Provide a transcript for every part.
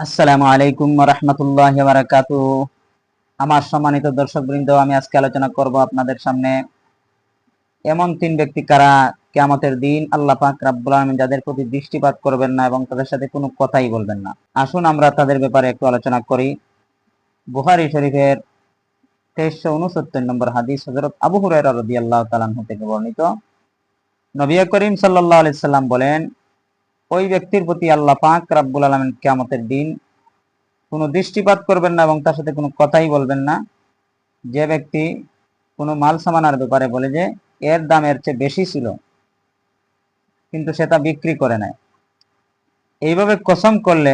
আসসালামু আলাইকুম রহমতুল্লাহ বারাকাত আমার সম্মানিত দর্শক বৃন্দ আমি আজকে আলোচনা করব আপনাদের সামনে এমন তিন ব্যক্তি কারা কেয়ামতের দিন আল্লাহ পাক রাব্বুল আলামিন যাদের প্রতি দৃষ্টিপাত করবেন না এবং তাদের সাথে কোনো কথাই বলবেন না। আসুন আমরা তাদের ব্যাপারে একটু আলোচনা করি। বুখারী শরীফের তেইশশো উনসত্তর নম্বর হাদিস হজরত আবু হুরায়রা রাদিয়াল্লাহু তাআলা আনহু থেকে বর্ণিত। নবী করিম সাল্লাল্লাহু আলাইহি সাল্লাম বলেন ওই ব্যক্তির প্রতি আল্লাহ পাক রাব্বুল আলামিন কিয়ামতের দিন কোনো দৃষ্টিপাত করবেন না এবং তার সাথে কোনো কথাই বলবেন না। যে ব্যক্তি কোনো মাল সামানার ব্যাপারে বলে যে এর দাম এর চেয়ে বেশি ছিল, কিন্তু সেটা বিক্রি করে নেয়। এইভাবে কসম করলে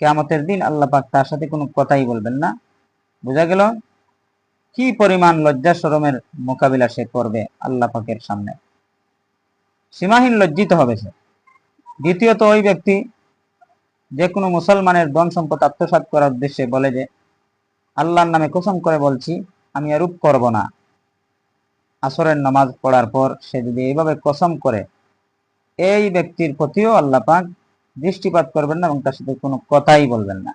কেয়ামতের দিন আল্লাহ পাক তার সাথে কোনো কথাই বলবেন না। বোঝা গেল? কি পরিমাণ লজ্জা শরমের মোকাবিলা সে করবে আল্লাহ পাকের সামনে? সীমাহীন লজ্জিত হবে সে। দ্বিতীয়ত ওই ব্যক্তি যে কোনো মুসলমানের ধন সম্পদ আত্মসাৎ করার উদ্দেশ্যে বলে যে, আল্লাহর নামে কসম করে বলছি, আমি এরূপ করব না। আসরের নামাজ পড়ার পর সে যদি এইভাবে কসম করে, এই ব্যক্তির প্রতিও আল্লাহ পাক দৃষ্টিপাত করবেন না এবং তার সাথে কোনো কথাই বলবেন না।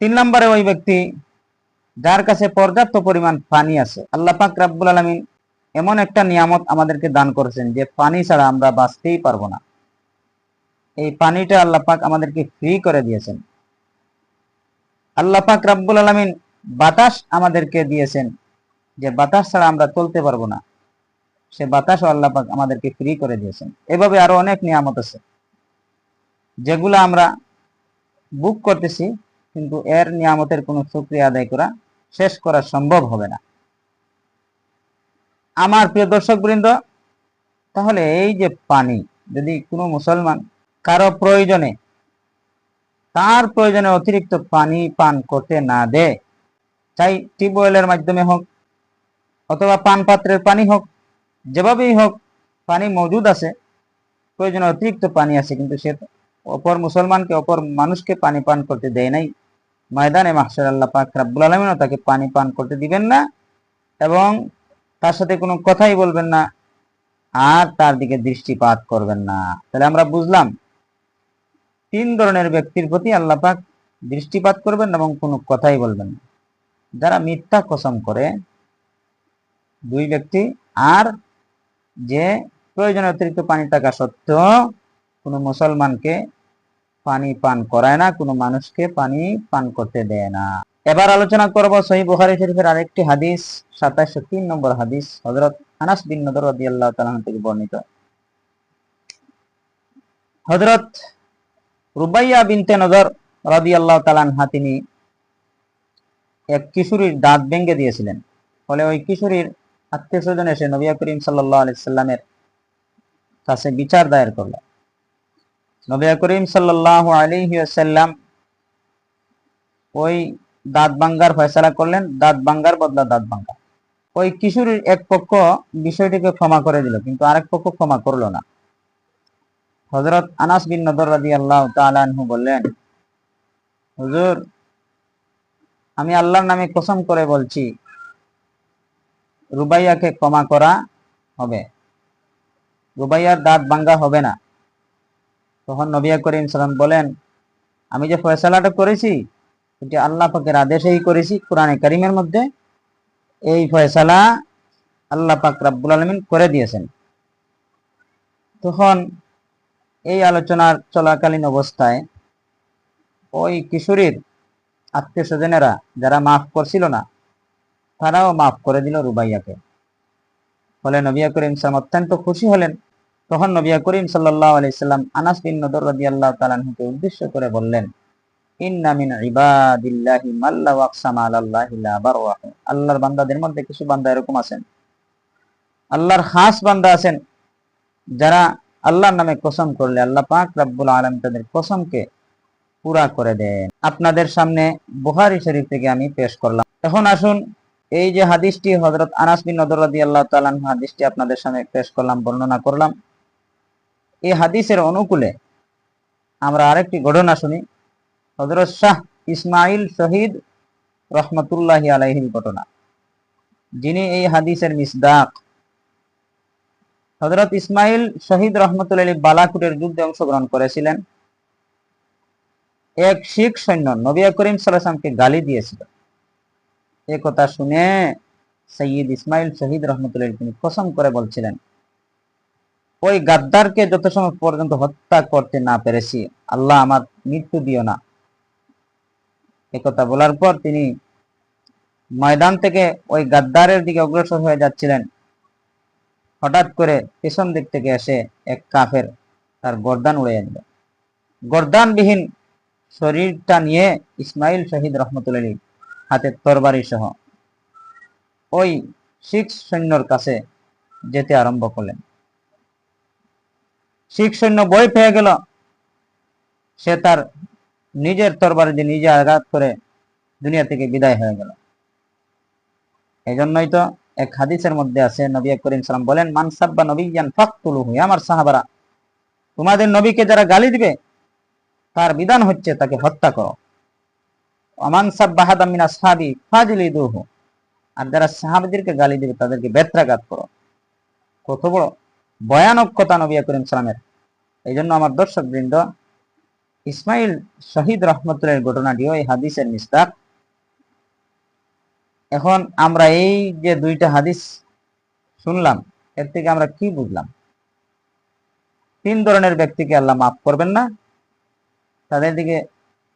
তিন নম্বরে ওই ব্যক্তি, যার কাছে পর্যাপ্ত পরিমাণ পানি আছে, আল্লাহ পাক রাব্বুল আলমিন এমন একটা নিয়ামত আমাদেরকে দান করেছেন যে, পানি ছাড়া আমরা বাঁচতেই পারব না। এই পানিটা আল্লাহ পাক আমাদেরকে ফ্রি করে দিয়েছেন। আল্লাহ পাক রাব্বুল আলমিন বাতাস আমাদেরকে দিয়েছেন যে বাতাস ছাড়া আমরা চলতে পারব না। সে বাতাসও আল্লাহ পাক আমাদেরকে ফ্রি করে দিয়েছেন। এভাবে আরও অনেক নিয়ামত আছে, যেগুলো আমরা বুক করতেছি, কিন্তু এর নিয়ামতের কোনো শুক্রিয়া আদায় করা শেষ করা সম্ভব হবে না। আমার প্রিয় দর্শক বৃন্দ, তাহলে এই যে পানি, যদি কোনো মুসলমান কারও প্রয়োজনে, তার প্রয়োজনে অতিরিক্ত পানি পান করতে না দেয় চাই টিউবওয়েলের মাধ্যমে হোক অথবা পান পাত্রের পানি হোক, যেভাবেই হোক, পানি মজুদ আছে, প্রয়োজনে অতিরিক্ত পানি আছে, কিন্তু সে অপর মুসলমানকে, অপর মানুষকে পানি পান করতে দেয় নাই। ময়দানে মাহসার আল্লাহ পাক রাব্বুল আলমিনও তাকে পানি পান করতে দিবেন না এবং তার সাথে কোনো কথাই বলবেন না আর তার দিকে দৃষ্টিপাত করবেন না। তাহলে আমরা বুঝলাম তিন ধরনের ব্যক্তির প্রতি আল্লাহ পাক দৃষ্টিপাত করবেন এবং কোনো কথাই বলবেন যারা মিথ্যা কসম করে, দুই ব্যক্তি, আর যে প্রয়োজনে অতিরিক্ত পানি থাকা সত্ত্বেও কোনো মুসলমানকে পানি পান করায় না, কোনো মানুষকে পানি পান করতে দেয় না। এবার আলোচনা করব সহি বুখারী শরীফের আরেকটি হাদিস সাতাশশো তিন নম্বর হাদিস হজরত আনাস বিন নদর রাদিয়াল্লাহু তাআলা থেকে বর্ণিত। হজরত রুবাইয়া বিনতে নজর রাদিয়াল্লাহু তাআলা আনহা তিনি এক কিশোরীর দাঁত ভেঙে দিয়েছিলেন। ফলে ওই কিশোরীর আত্মীয় স্বজন এসে নবী করিম সাল্লাল্লাহু আলাইহি সাল্লামের কাছে বিচার দায়ের করলেন নবী করিম সাল্লাল্লাহু আলাইহি ওয়াসাল্লাম ওই দাঁত ভাঙ্গার ফয়সালা করলেন, দাঁত ভাঙ্গার বদলা দাঁত ভাঙ্গা। ওই কিশোরীর এক পক্ষ বিষয়টিকে ক্ষমা করে দিল, কিন্তু আরেক পক্ষ ক্ষমা করল না। হজরত আনাস বিন নদর রাজি আল্লাহ তালু বললেন, হুজুর, আমি আল্লাহর নামে কসম করে বলছি, রুবাইয়াকে ক্ষমা করা হবে। রুবাইয়ার দাঁত ভাঙ্গা হবে না। তখন নবিয়া করিম সালাম বলেন, আমি যে ফয়সালাটা করেছি এটি আল্লাহ পাকের আদেশেই করেছি, কোরআনে করিমের মধ্যে। এই ফয়সালা আল্লাহ পাক রাব্বুল আলমিন করে দিয়েছেন। তখন এই আলোচনার চলাকালীন অবস্থায় ওই কিশোরীর আত্মীয় স্বজনেরা যারা মাফ করছিল না, তারাও মাফ করে দিল রুবাইয়াকে। ফলে নবিয়া করিম সালাম অত্যন্ত খুশি হলেন। তখন নবিয়া করিম সাল্লাহ আলাইসাল্লাম আনাস বিন নদর রাজি আল্লাহ তালানহুকে উদ্দেশ্য করে বললেন, ইন্না মিন ইবাদিল্লাহি মাল্লা ওয়াকসামা আলাল্লাহি আল্লাহর বান্দাদের মধ্যে কিছু বান্দা এরকম আছেন। আল্লাহর খাস বান্দা আছেন যারা আল্লাহর নামে কসম করলে আল্লাহ পাক রাব্বুল আলামিন তাদের কসমকে পুরা করে দেন। আপনাদের সামনে বুখারী শরীফ থেকে আমি পেশ করলাম। এখন আসুন, এই যে হাদিসটি হযরত আনাস বিন নদর রাদিয়াল্লাহু তাআলা হাদিসটি আপনাদের সামনে পেশ করলাম, বর্ণনা করলাম। এই হাদিসের অনুকূলে আমরা আরেকটি ঘটনা শুনি। হজরত শাহ ইসমাইল শহীদ রহমতুল্লাহ আলাইহির ঘটনা। যিনি এই হাদিসের মিসদাক হজরত ইসমাইল শহীদ রহমতুল্লাহ বালাকুটের যুদ্ধে অংশগ্রহণ করেছিলেন। এক শিখ সৈন্য নবিয়া করিম সাল্লামকে গালি দিয়েছিল। এ কথা শুনে সৈয়দ ইসমাইল শহীদ রহমতুল্লাহ তিনি কসম করে বলছিলেন, ওই গাদ্দারকে যত সময় পর্যন্ত হত্যা করতে না পেরেছি, আল্লাহ আমার মৃত্যু দিও না। একথা বলার পর তিনি ময়দান থেকে ওই গাদ্দারের দিকে অগ্রসর হয়ে যাচ্ছিলেন। হঠাৎ করে পেছন দিক থেকে এসে এক কাফের তার গর্দান উড়িয়ে দিল। গর্দানবিহীন শরীরটা নিয়ে ইসমাইল শহীদ রহমতুল্লাহ হাতে তরবারি সহ ওই শিখ সৈন্যর কাছে যেতে আরম্ভ করলেন। শিখ সৈন্য বই পেয়ে গেল। সে তার নিজের তরবারি দিয়ে নিজে আঘাত করে দুনিয়া থেকে বিদায় হয়ে গেল। এই জন্যই তো এক হাদিসের মধ্যে আছে, নবী করিম সালাম বলেন মানসাব্বা নবী জান ফাকতুলুহু আমার সাহাবারা, তোমাদের নবীকে যারা গালি দিবে, তার বিধান হচ্ছে তাকে হত্যা করো। মিনা সাহাবি আর যারা সাহাবাদেরকে গালি দিবে, তাদেরকে বেত্রাঘাত করো। কত বড় ভয়ানক কথা নবী করিম সালামের এই জন্য আমার দর্শক বৃন্দ ইসমাইল শহীদ রহমতুল্লাহ ঘটনাটিও এই হাদিসের নিস্তার। এখন আমরা এই যে দুইটা হাদিস শুনলাম, এর থেকে আমরা কি বুঝলাম? তিন ধরনের ব্যক্তিকে আল্লাহ মাফ করবেন না, তাদের দিকে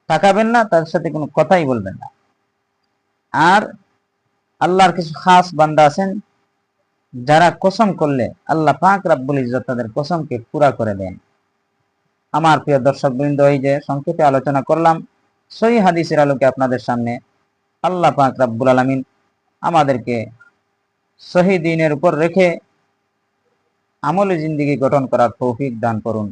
তাকাবেন না, তাদের সাথে কোনো কথাই বলবেন না। আর আল্লাহর কিছু খাস বান্দা আছেন, যারা কসম করলে আল্লাহ পাক রাব্বুল ইজ্জত তাদের কসমকে পুরা করে দেন। আমার প্রিয় দর্শক বৃন্দ এই যে সংক্ষেপে আলোচনা করলাম, সহি হাদিসের আলোকে আপনাদের সামনে আল্লাহ পাক রাব্বুল আলামিন আমাদেরকে সহি দিনের উপর রেখে আমলে জিন্দিগি গঠন করার তৌফিক দান করুন।